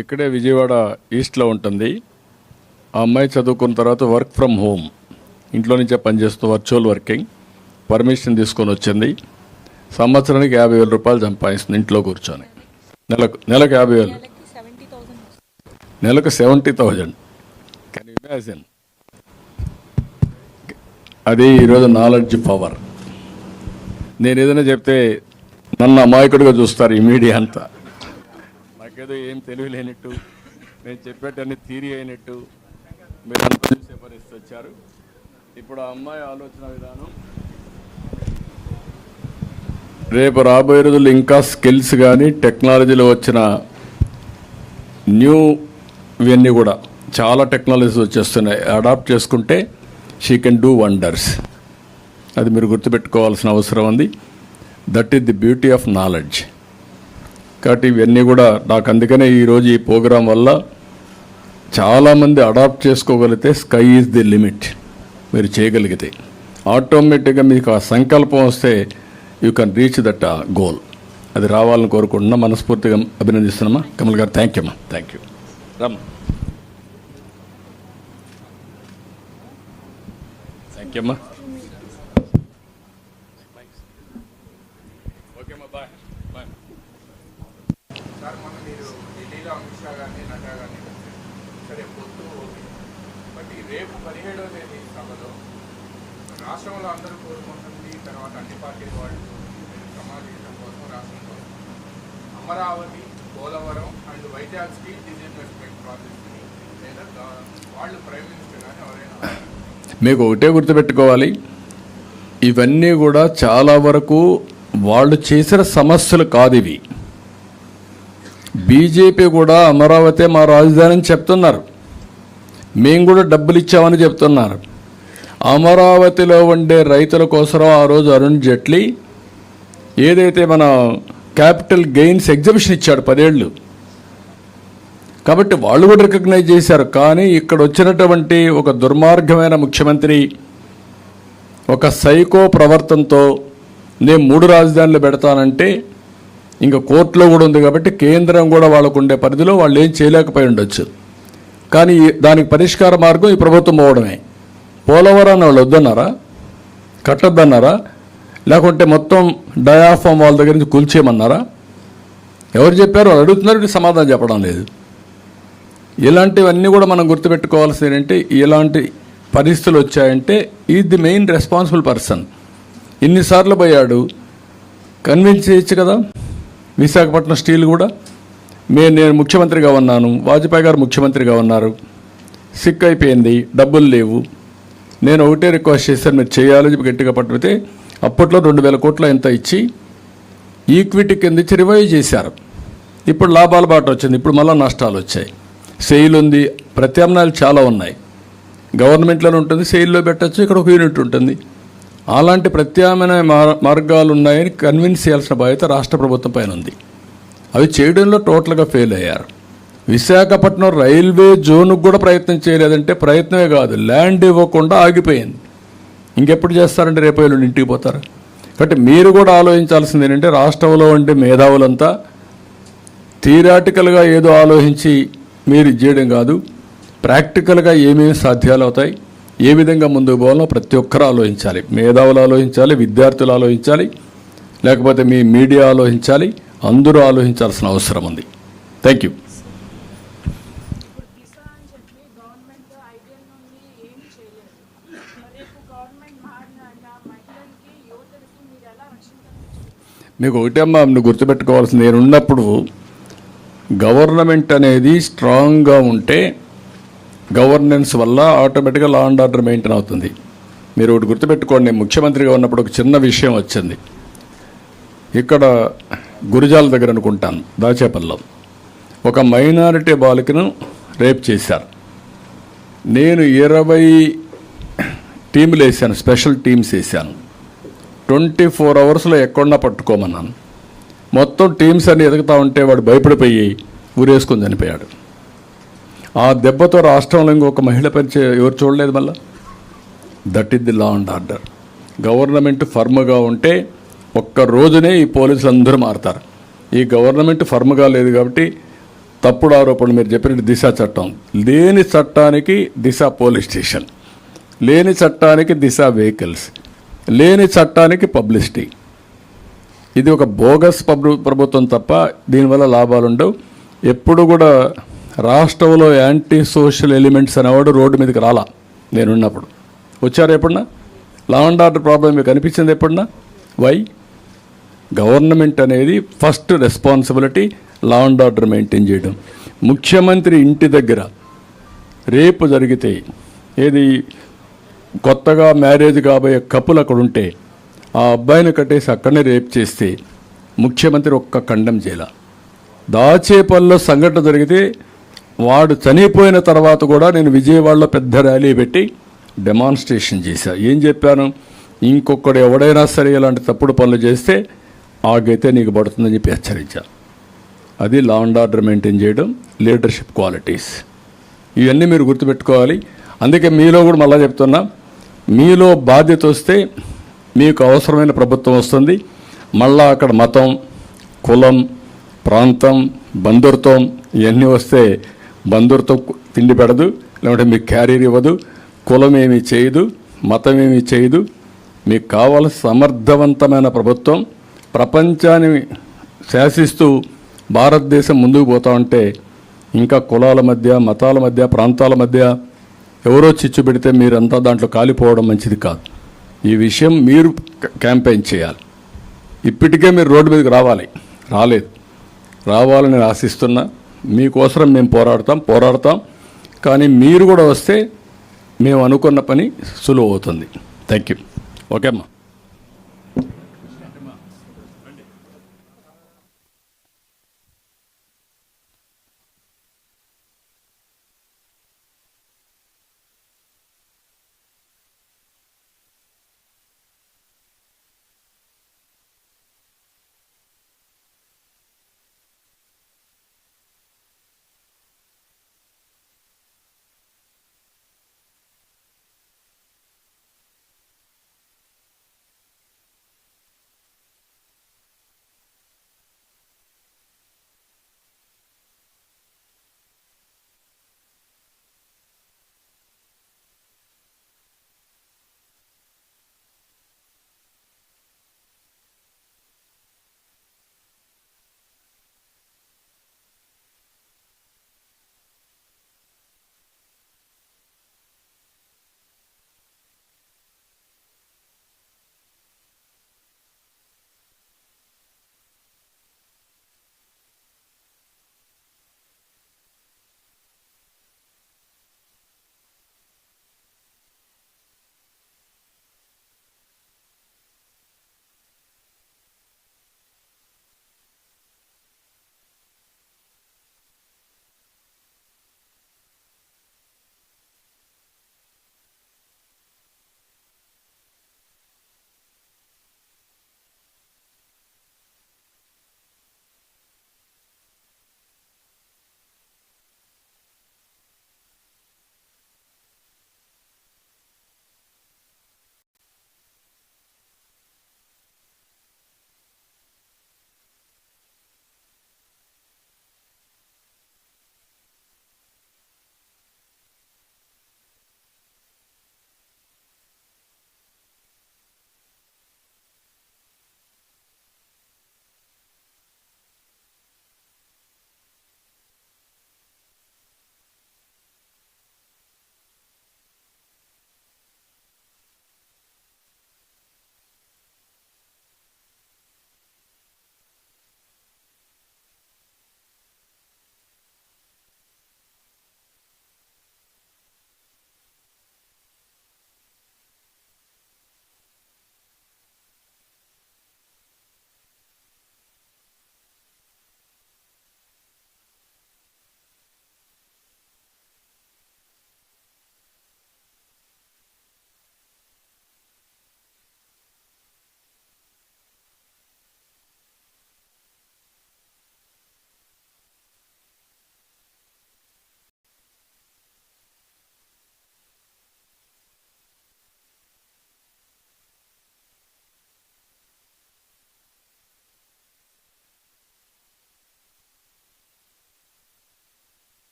ఇక్కడే విజయవాడ ఈస్ట్లో ఉంటుంది. ఆ అమ్మాయి చదువుకున్న తర్వాత వర్క్ ఫ్రమ్ హోమ్. ఇంట్లో నుంచే పనిచేస్తూ వర్చువల్ వర్కింగ్. పర్మిషన్ తీసుకొని వచ్చింది. సంవత్సరానికి యాభై వేల రూపాయలు సంపాదిస్తుంది ఇంట్లో కూర్చొని. నెలకు నెలకు యాభై వేలు. నెలకు సెవెంటీ థౌజండ్. కెన్ ఇమాజిన్ అది ఈరోజు నాలెడ్జ్ పవర్. నేను ఏదైనా చెప్తే నన్ను అమాయకుడిగా చూస్తారు ఈ మీడియా అంతా. నాకేదో ఏం తెలివి లేనట్టు నేను చెప్పేటన్ని థీరీ అయినట్టు మీరు అంతా పరిస్థితి వచ్చారు. ఇప్పుడు ఆ అమ్మాయి ఆలోచన విధానం. రేపు రాబోయే రోజుల్లో ఇంకా స్కిల్స్ కానీ టెక్నాలజీలో వచ్చిన న్యూ ఇవన్నీ కూడా చాలా టెక్నాలజీస్ వచ్చేస్తున్నాయి. అడాప్ట్ చేసుకుంటే షీ కెన్ డూ వండర్స్. అది మీరు గుర్తుపెట్టుకోవాల్సిన అవసరం ఉంది. That is the beauty of knowledge. కాబట్టి ఇవన్నీ కూడా నాకు అందుకనే ఈరోజు ఈ ప్రోగ్రాం వల్ల చాలామంది అడాప్ట్ చేసుకోగలిగితే స్కై ఈజ్ ది లిమిట్ మీరు చేయగలిగితే. ఆటోమేటిక్గా మీకు ఆ సంకల్పం వస్తే you can reach that goal. అది రావాలని కోరుకుంటున్నా మనస్ఫూర్తిగా అభినందిస్తున్నామా? కమల్ గారు థ్యాంక్ యూ అమ్మా. Thank you. రమ్మా థ్యాంక్ యూ అమ్మా. రేపు పదిహేడవ తేదీ సభలో రాష్ట్రంలో అందరూ కోరుకుంటుంది తర్వాత అన్ని పార్టీల వాళ్ళు సమావేశం కోసం రాష్ట్రం కోసం. Amaravati Polavaram and Vizag steel disinvestment ప్రాజెక్ట్ని లేదా వాళ్ళు ప్రైమ్ మినిస్టర్ కానీ ఎవరైనా మీకు ఒకటే గుర్తుపెట్టుకోవాలి ఇవన్నీ కూడా చాలా వరకు వాళ్ళు చేసిన సమస్యలు కాదు ఇవి. బీజేపీ కూడా అమరావతి మా రాజధాని అని చెప్తున్నారు. మేము కూడా డబ్బులు ఇచ్చామని చెప్తున్నారు. అమరావతిలో ఉండే రైతుల కోసం ఆ రోజు అరుణ్ జైట్లీ ఏదైతే మన క్యాపిటల్ గెయిన్స్ ఎగ్జిబిషన్ ఇచ్చాడు పదేళ్ళు. కాబట్టి వాళ్ళు కూడా రికగ్నైజ్ చేశారు. కానీ ఇక్కడ వచ్చినటువంటి ఒక దుర్మార్గమైన ముఖ్యమంత్రి ఒక సైకో ప్రవర్తనతో నేను మూడు రాజధానులు పెడతానంటే ఇంకా కోర్టులో కూడా ఉంది కాబట్టి కేంద్రం కూడా వాళ్ళకు ఉండే పరిధిలో వాళ్ళు ఏం చేయలేకపోయి ఉండొచ్చు. కానీ దానికి పరిష్కార మార్గం ఈ ప్రభుత్వం పోవడమే. పోలవరాన్ని వాళ్ళు వద్దన్నారా? కట్టొద్దన్నారా? లేకుంటే మొత్తం డయాఫామ్ వాళ్ళ దగ్గర నుంచి కూల్చేయమన్నారా? ఎవరు చెప్పారు? వాళ్ళు అడుగుతున్నారు సమాధానం చెప్పడం లేదు. ఇలాంటివన్నీ కూడా మనం గుర్తుపెట్టుకోవాల్సింది ఏంటంటే ఇలాంటి పరిస్థితులు వచ్చాయంటే ఈ ది మెయిన్ రెస్పాన్సిబుల్ పర్సన్. ఇన్నిసార్లు పోయాడు. కన్విన్స్ చేయొచ్చు కదా? విశాఖపట్నం స్టీల్ కూడా. నేను నేను ముఖ్యమంత్రిగా ఉన్నాను. వాజ్పేయి గారు ముఖ్యమంత్రిగా ఉన్నారు. సిక్ అయిపోయింది. డబ్బులు లేవు. నేను ఒకటే రిక్వెస్ట్ చేశాను. మీరు చేయాలని చెప్పి గట్టిగా పట్టుకుతే అప్పట్లో రెండు వేల కోట్ల ఎంత ఇచ్చి ఈక్విటీ కింద ఇచ్చి రివైవ్ చేశారు. ఇప్పుడు లాభాల బాట వచ్చింది. ఇప్పుడు మళ్ళీ నష్టాలు వచ్చాయి. సెయిల్ ఉంది. ప్రత్యామ్నాయాలు చాలా ఉన్నాయి. గవర్నమెంట్లో ఉంటుంది. సెయిల్లో పెట్టచ్చు. ఇక్కడ ఒక యూనిట్ ఉంటుంది. అలాంటి ప్రత్యామ్నాయ మార్గాలు ఉన్నాయని కన్విన్స్ చేయాల్సిన బాధ్యత రాష్ట్ర ప్రభుత్వం పైన ఉంది. అవి చేయడంలో టోటల్గా ఫెయిల్ అయ్యారు. విశాఖపట్నం రైల్వే జోన్కు కూడా ప్రయత్నం చేయలేదంటే ప్రయత్నమే కాదు ల్యాండ్ ఇవ్వకుండా ఆగిపోయింది. ఇంకెప్పుడు చేస్తారంటే రేపు ఎల్లుండి ఇంటికి పోతారు. కాబట్టి మీరు కూడా ఆలోచించాల్సింది ఏంటంటే రాష్ట్రంలో ఉండే మేధావులంతా థియరాటికల్గా ఏదో ఆలోచించి మీరు ఇచ్చేయడం చేయడం కాదు ప్రాక్టికల్గా ఏమేమి సాధ్యాలు అవుతాయి ఏ విధంగా ముందుకు పోవాలో ప్రతి ఒక్కరు ఆలోచించాలి. మేధావులు ఆలోచించాలి విద్యార్థులు ఆలోచించాలి లేకపోతే మీ మీడియా ఆలోచించాలి అందరూ ఆలోచించాల్సిన అవసరం ఉంది. థ్యాంక్ యూ మీకు ఒకటే నువ్వు గుర్తుపెట్టుకోవాల్సింది. నేను ఉన్నప్పుడు గవర్నమెంట్ అనేది స్ట్రాంగ్గా ఉంటే గవర్నెన్స్ వల్ల ఆటోమేటిక్గా లా అండ్ ఆర్డర్ మెయింటైన్ అవుతుంది. మీరు ఒకటి గుర్తుపెట్టుకోండి ముఖ్యమంత్రిగా ఉన్నప్పుడు ఒక చిన్న విషయం వచ్చింది. ఇక్కడ గురిజాల దగ్గర అనుకుంటాను దాచేపల్లిలో. ఒక మైనారిటీ బాలికను రేప్ చేశారు. నేను ఇరవై టీములు వేసాను స్పెషల్ టీమ్స్ వేసాను ట్వంటీ ఫోర్ అవర్స్లో ఎక్కడున్నా పట్టుకోమన్నాను. మొత్తం టీమ్స్ అన్ని ఎదుగుతా ఉంటే వాడు భయపడిపోయి ఊరేసుకుని చనిపోయాడు. ఆ దెబ్బతో రాష్ట్రంలో ఇంకొక మహిళ పరిచయం ఎవరు చూడలేదు మళ్ళా? That is the law and order government ఫర్మ్గా ఉంటే ఒక్క రోజునే ఈ పోలీసులు అందరూ మారుతారు. ఈ గవర్నమెంట్ ఫర్మ్గా లేదు కాబట్టి తప్పుడు ఆరోపణలు మీరు చెప్పినట్టు దిశ చట్టం. లేని చట్టానికి దిశ పోలీస్ స్టేషన్. లేని చట్టానికి దిశ వెహికల్స్. లేని చట్టానికి పబ్లిసిటీ. ఇది ఒక బోగస్ ప్రభు ప్రభుత్వం తప్ప దీనివల్ల లాభాలు ఉండవు ఎప్పుడు కూడా రాష్ట్రంలో యాంటీ సోషల్ ఎలిమెంట్స్ అనేవాడు రోడ్డు మీదకి రాలా. నేనున్నప్పుడు. వచ్చారు ఎప్పుడన్నా? లా అండ్ ఆర్డర్ ప్రాబ్లం మీకు అనిపించింది ఎప్పుడన్నా? వై గవర్నమెంట్ అనేది first responsibility law and order maintain చేయడం. ముఖ్యమంత్రి ఇంటి దగ్గర రేపు జరిగితే ఏది కొత్తగా మ్యారేజ్ కాబోయే కపులు అక్కడ ఉంటే ఆ అబ్బాయిని కట్టేసి అక్కడనే రేప్ చేస్తే ముఖ్యమంత్రి ఒక్క ఖండం చేయాల. దాచేపల్లో సంఘటన జరిగితే వాడు చనిపోయిన తర్వాత కూడా నేను విజయవాడలో పెద్ద ర్యాలీ పెట్టి డెమాన్స్ట్రేషన్ చేశా. ఏం చెప్పాను? ఇంకొకడు ఎవడైనా సరే ఇలాంటి తప్పుడు పనులు చేస్తే ఆగైతే నీకు పడుతుందని చెప్పి హెచ్చరించా అది లా అండ్ ఆర్డర్ మెయింటైన్ చేయడం లీడర్షిప్ క్వాలిటీస్ ఇవన్నీ మీరు గుర్తుపెట్టుకోవాలి. అందుకే మీలో కూడా మళ్ళీ చెప్తున్నా మీలో బాధ్యత వస్తే మీకు అవసరమైన ప్రభుత్వం వస్తుంది. మళ్ళా అక్కడ మతం కులం ప్రాంతం బంధుత్వం ఇవన్నీ వస్తే బంధుత్వం తిండి పెడదు లేకుంటే మీకు క్యారీర్ ఇవ్వదు కులం ఏమీ చేయదు మతం ఏమీ చేయదు. మీకు కావాల్సిన సమర్థవంతమైన ప్రభుత్వం. ప్రపంచాన్ని శాసిస్తూ భారతదేశం ముందుకు పోతా ఉంటే ఇంకా కులాల మధ్య మతాల మధ్య ప్రాంతాల మధ్య ఎవరో చిచ్చు పెడితే మీరంతా దాంట్లో కాలిపోవడం మంచిది కాదు. ఈ విషయం మీరు క్యాంపెయిన్ చేయాలి. ఇప్పటికే మీరు రోడ్డు మీదకి రావాలి. రాలేదు. రావాలని ఆశిస్తున్నా. మీకోసం మేము పోరాడతాం పోరాడతాం. కానీ మీరు కూడా వస్తే మేము అనుకున్న పని సులువు అవుతుంది. థ్యాంక్ యూ ఓకే అమ్మా